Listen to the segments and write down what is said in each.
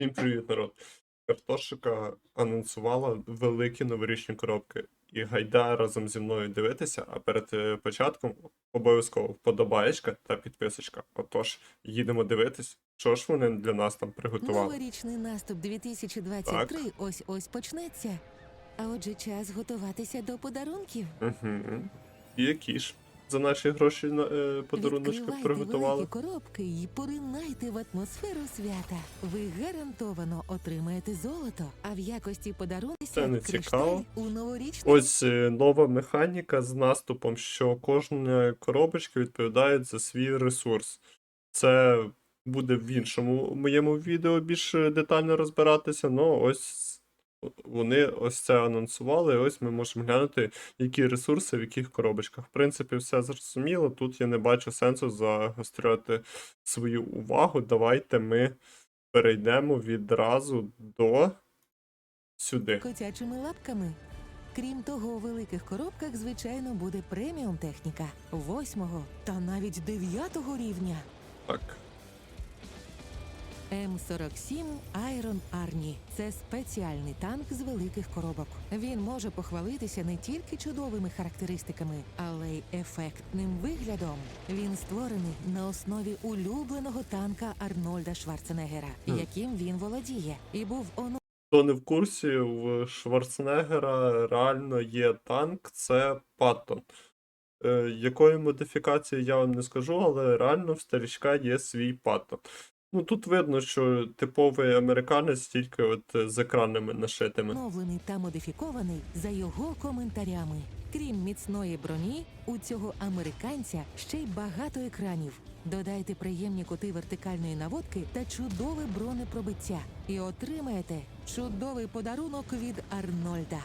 Всім привіт, народ. Картошика анонсувала великі новорічні коробки. І гайда разом зі мною дивитися, а перед е, початком обов'язково вподобаєчка та підписочка. Отож, їдемо дивитись, що ж вони для нас там приготували. Новорічний наступ 2023 ось ось почнеться. А отже, час готуватися до подарунків. Угу. І які ж за наші гроші на е, подаруночки приготували. великі коробки і поринайте в атмосферу свята. Ви гарантовано отримаєте золото, а в якості подарунків Це не цікаво. у новорічний Ось е, нова механіка з наступом, що кожна коробочка відповідає за свій ресурс. Це буде в іншому моєму відео більш е, детально розбиратися, але ось вони ось це анонсували, і ось ми можемо глянути, які ресурси в яких коробочках. В принципі, все зрозуміло. Тут я не бачу сенсу загострювати свою увагу. Давайте ми перейдемо відразу до сюди. котячими лапками. Крім того, у великих коробках, звичайно, буде преміум техніка восьмого та навіть дев'ятого рівня. Так. М47 Iron Arnie – це спеціальний танк з великих коробок. Він може похвалитися не тільки чудовими характеристиками, але й ефектним виглядом. Він створений на основі улюбленого танка Арнольда Шварценеггера, яким він володіє, і був оно. Хто не в курсі, в Шварценеггера реально є танк, це Паттон. Е, якої модифікації я вам не скажу, але реально в старічка є свій Паттон. Ну тут видно, що типовий американець тільки от е, з екранами нашитими. Оновлений та модифікований за його коментарями. Крім міцної броні, у цього американця ще й багато екранів. Додайте приємні кути вертикальної наводки та чудове бронепробиття. І отримаєте чудовий подарунок від Арнольда.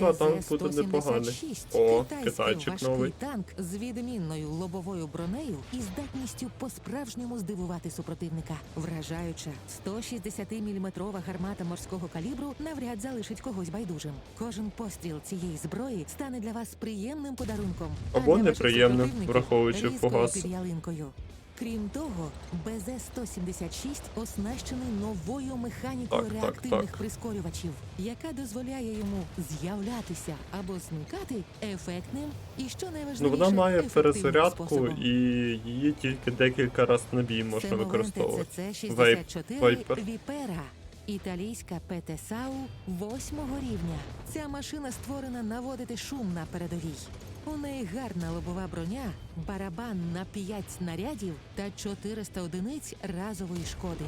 Да, танк буде непоганий. БЗ-176 О, китайчик новий. танк з відмінною лобовою бронею і здатністю по-справжньому здивувати супротивника. Вражаюча 160-мм гармата морського калібру навряд залишить когось байдужим. Кожен постріл цієї зброї стане для вас приємним подарунком. Або неприємним, враховуючи ялинкою. Крім того, БЗ-176 оснащений новою механікою Так, так, реактивних так. прискорювачів, яка дозволяє йому з'являтися або зникати ефектним і що Ну вона має перезарядку способом. і її тільки декілька разів на бій можна Це використовувати. ЦЦ-64 Вайпер. Віпера. Італійська ПТСАУ восьмого рівня. Ця машина створена наводити шум на передовій. У неї гарна лобова броня, барабан на 5 снарядів та 400 одиниць разової шкоди.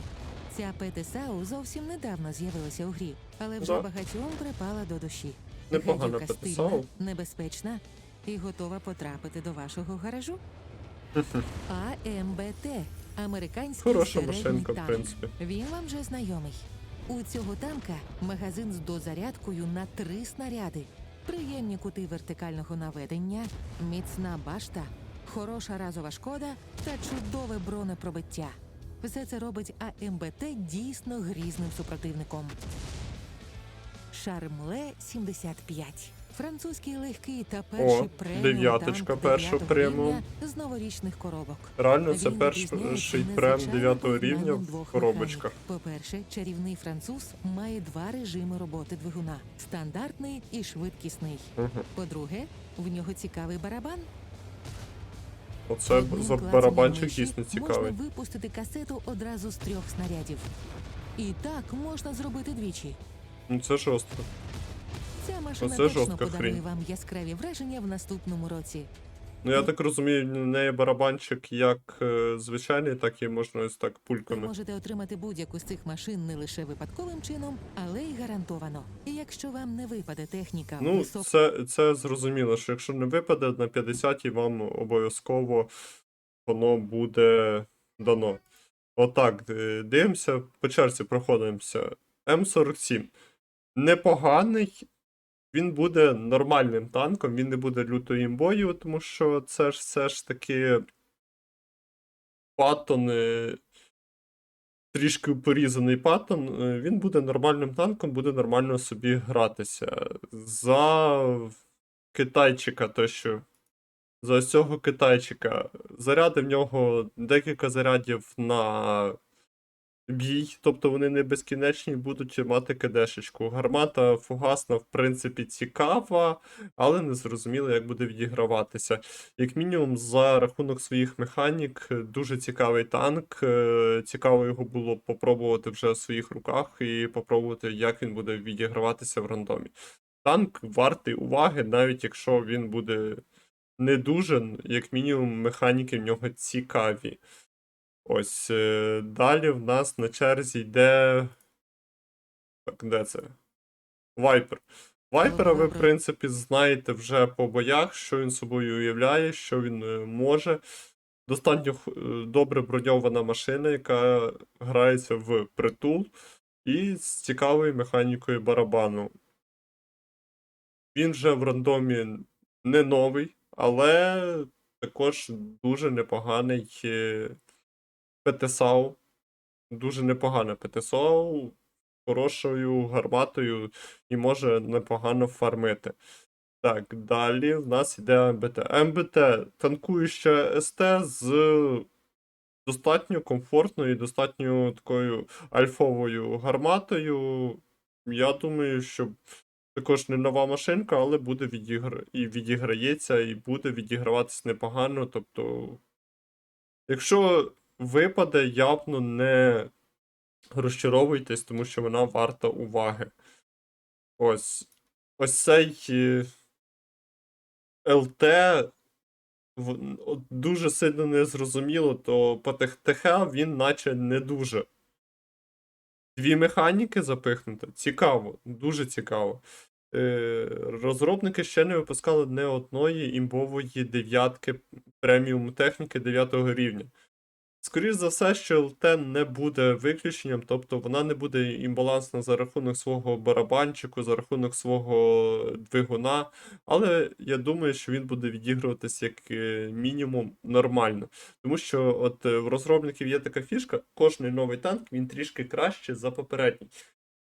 Ця ПТСАУ зовсім недавно з'явилася у грі, але вже Да. багатьом припала до душі. Непогана Гадюка стильна, небезпечна і готова потрапити до вашого гаражу. АМБТ американський Хороша середній машинка, в танк. принципі. Він вам вже знайомий. У цього танка магазин з дозарядкою на три снаряди, приємні кути вертикального наведення, міцна башта, хороша разова шкода та чудове бронепробиття. Все це робить АМБТ дійсно грізним супротивником. Шармле 75. Французький легкий та перший преміум дев'яточка танк преміум. рівня з новорічних коробок. Реально, це Він перший відрізняється прем незвичайним 9 рівня поєднанням в двох коробочках. механік. По-перше, чарівний француз має два режими роботи двигуна: стандартний і швидкісний. Мгм. По-друге, в нього цікавий барабан. Оце Одним за клацанням барабанчик миші дійсно цікавий. Можна випустити касету одразу з трьох снарядів. І так можна зробити двічі. Ну це жорстко. Ця машина Оце точно жорстка подарує хрінь. вам яскраві враження в наступному році. Ну я так розумію, в неї барабанчик як е, звичайний, так і можна ось так Ви пульками. можете отримати будь-яку з цих машин не лише випадковим чином, але й гарантовано. І якщо вам не випаде техніка Ну, високого це, це зрозуміло, що якщо не випаде на 50 вам обов'язково воно буде дано. Отак, е, дивимося, по черзі проходимося. М47. Непоганий. Він буде нормальним танком, він не буде лютою імбою, тому що це ж все ж таки паттон, е, трішки порізаний паттон, е, він буде нормальним танком, буде нормально собі гратися. За китайчика, то що. За цього китайчика. Заряди в нього декілька зарядів на бій, тобто вони не безкінечні, будуть мати кидешечку. Гармата фугасна, в принципі, цікава, але не зрозуміло, як буде відіграватися. Як мінімум, за рахунок своїх механік, дуже цікавий танк. е, Цікаво його було попробувати вже в своїх руках і попробувати, як він буде відіграватися в рандомі. Танк вартий уваги, навіть якщо він буде не дуже, як мінімум, механіки в нього цікаві. Ось е, далі в нас на черзі йде. Так, де це? Вайпер. Вайпера ви, в принципі, знаєте вже по боях, що він собою уявляє, що він е, може. Достатньо е, добре броньована машина, яка грається в притул, і з цікавою механікою барабану. Він вже в рандомі не новий, але також дуже непоганий ПТСАУ. Дуже непогане ПТСАУ, хорошою гарматою і може непогано фармити. Так, далі в нас йде МБТ. МБТ танкуюча СТ з достатньо комфортною і достатньо такою альфовою гарматою. Я думаю, що також не нова машинка, але буде відігр... і відіграється, і буде відіграватись непогано. Тобто, якщо випаде, явно не розчаровуйтесь, тому що вона варта уваги. Ось. Ось цей е, ЛТ дуже сильно не зрозуміло, то по ТХ він наче не дуже. Дві механіки запихнути. Цікаво, дуже цікаво. Е, розробники ще не випускали не одної імбової дев'ятки преміум техніки 9 рівня. Скоріше за все, що ЛТ не буде виключенням, тобто вона не буде імбалансна за рахунок свого барабанчику, за рахунок свого двигуна, але я думаю, що він буде відігруватись як е, мінімум нормально. Тому що от е, в розробників є така фішка, кожний новий танк він трішки краще за попередній.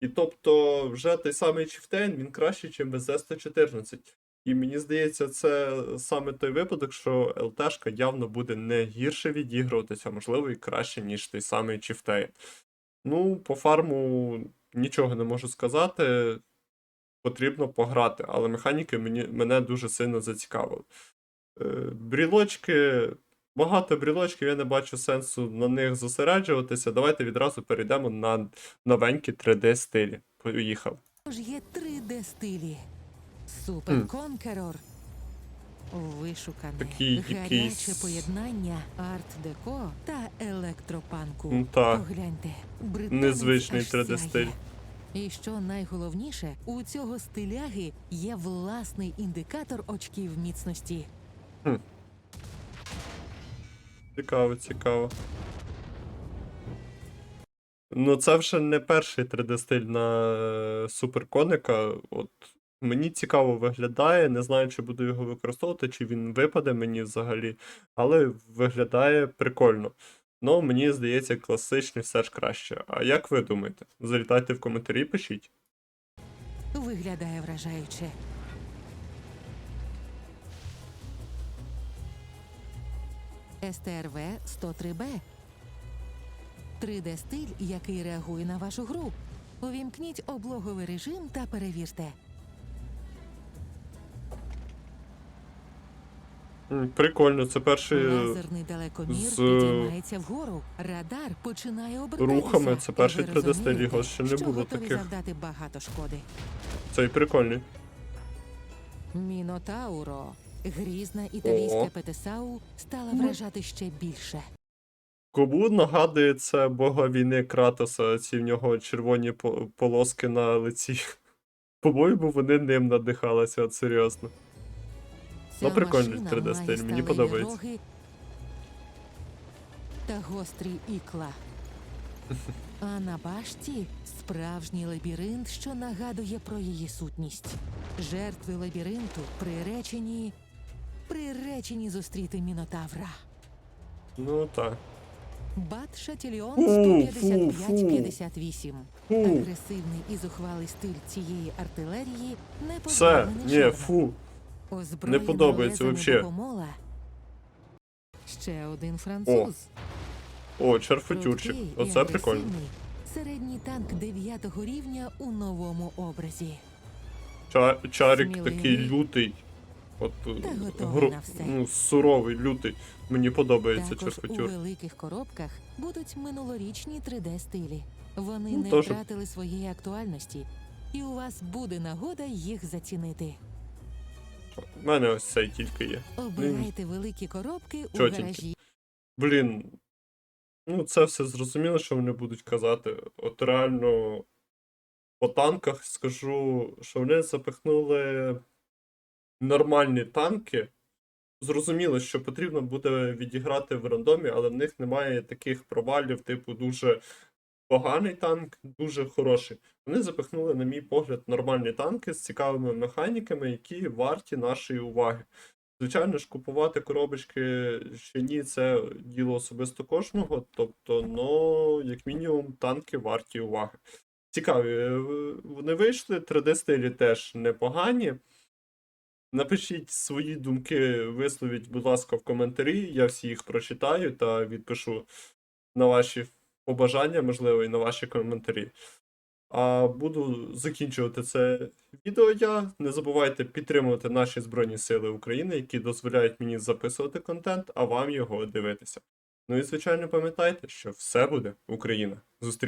І тобто вже той самий Chieftain, він краще, ніж без С-114. І мені здається, це саме той випадок, що ЛТшка явно буде не гірше відігруватися, а можливо і краще, ніж той самий Chieftain. Ну, по фарму нічого не можу сказати. Потрібно пограти, але механіки мені, мене дуже сильно зацікавили. Е, брілочки, багато брілочків, я не бачу сенсу на них зосереджуватися. Давайте відразу перейдемо на новенькі 3D стилі. Поїхав. Тож є 3D стилі. Супер Конкерор. Вишукане, Такий гаряче якийсь- поєднання арт-деко та електропанку. Ну, та. Погляньте, Незвичний аж 3D стиль. І що найголовніше, у цього стиляги є власний індикатор очків міцності. Цікаво, цікаво. Ну, це вже не перший 3D-стиль на е, суперконика. От мені цікаво виглядає. Не знаю, чи буду його використовувати, чи він випаде мені взагалі, але виглядає прикольно. Ну, мені здається, класичний все ж краще. А як ви думаєте? Залітайте в коментарі, пишіть. Виглядає вражаюче. СТРВ 103Б. 3D стиль, який реагує на вашу гру. Увімкніть облоговий режим та перевірте. Прикольно, це перший е, Лазерний далекомір з- підіймається вгору. Радар починає обертатися. рухами. Це І перший ви 3D розумієте, його ще не що було готові таких. завдати багато шкоди. цей прикольний. Мінотауро. Грізна італійська О. ПТСАУ стала вражати ще більше. Кому нагадує це бога війни Кратоса, ці в нього червоні по- полоски на лиці. По-моєму, вони ним надихалися, от серйозно. Ну, прикольний 3D стиль, мені подобається. Та гострі ікла. А на башті справжній лабіринт, що нагадує про її сутність. Жертви лабіринту приречені. Приречені зустріти мінотавра. Ну так. Бат фу, 155-58. Агресивний і зухвалий стиль цієї артилерії не все, ні, фу. Озброєна Не подобається лезами вообще. богомола. Ще один француз. О, черфутюрчик. Прудкий і Оце прикольно. агресивний, Середній танк 9 рівня у новому образі. Ча- чарик Сміливий. такий лютий. От, е, готовий на все. ну, суровий, лютий. Мені подобається Також у великих коробках будуть минулорічні 3D стилі. Вони Ну, не теж. втратили своєї актуальності, і у вас буде нагода їх зацінити. У мене ось цей тільки є. Обирайте великі коробки у гаражі. Блін. Ну, це все зрозуміло, що вони будуть казати. От реально по танках скажу, що вони запихнули нормальні танки. Зрозуміло, що потрібно буде відіграти в рандомі, але в них немає таких провалів, типу, дуже поганий танк, дуже хороший. Вони запихнули, на мій погляд, нормальні танки з цікавими механіками, які варті нашої уваги. Звичайно ж, купувати коробочки чи ні, це діло особисто кожного. Тобто, ну, як мінімум, танки варті уваги. Цікаві, е, вони вийшли, 3D-стилі теж непогані. Напишіть свої думки, висловіть, будь ласка, в коментарі. Я всі їх прочитаю та відпишу на ваші побажання, можливо, і на ваші коментарі. А буду закінчувати це відео я. Не забувайте підтримувати наші Збройні Сили України, які дозволяють мені записувати контент, а вам його дивитися. Ну і звичайно пам'ятайте, що все буде Україна. Зустрінемося.